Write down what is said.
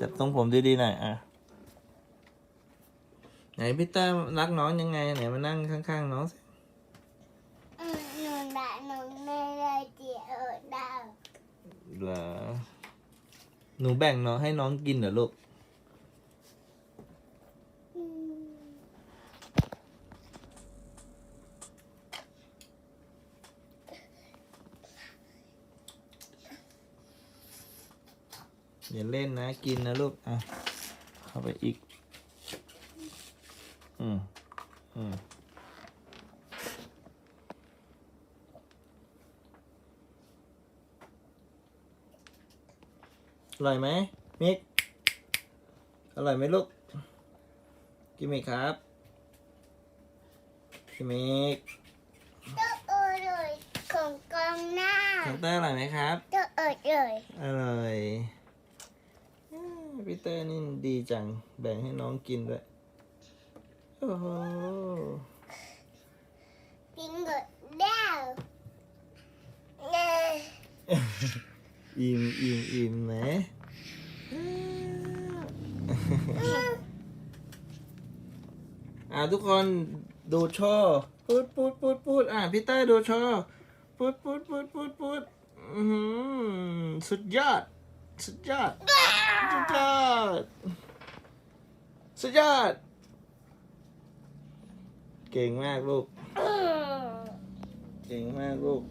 จับทรงผมดีๆหน่อยอะ ไหนพี่เตอร์รักน้องยังไง ไหนมานั่งข้างๆน้องสิอืมหนูได้หนูไม่ได้เจียวดาวเหรอหนูแบ่งน้องให้น้องกินเหรอลูก อย่าเล่นนะ กินนะลูก อะ เข้าไปอีก อืม อืมอร่อยไหมมิก อร่อยไหมลูก กินไหมครับกินมิกตัวเอ๋ยเลยของกองหน้าของเตอร์อร่อยไหมครับตัวเอ๋ยเลยอร่อยอืม พี่เตอร์นี่ดีจัง แบ่งให้น้องกินด้วย โอ้โห กินกับดาวเน่อิ่มอิ่มอิ่มไหมอ่าทุกคนดูโชว์พูดพูดพูดพูดอ่าพี่เต้ยดูโชว์พูดพูดพูดพูดพูดอื้อหือสุดยอด สุดยอดสุดยอ ดสุดยอด เก่งมากลูกอืมเก่งมากลูก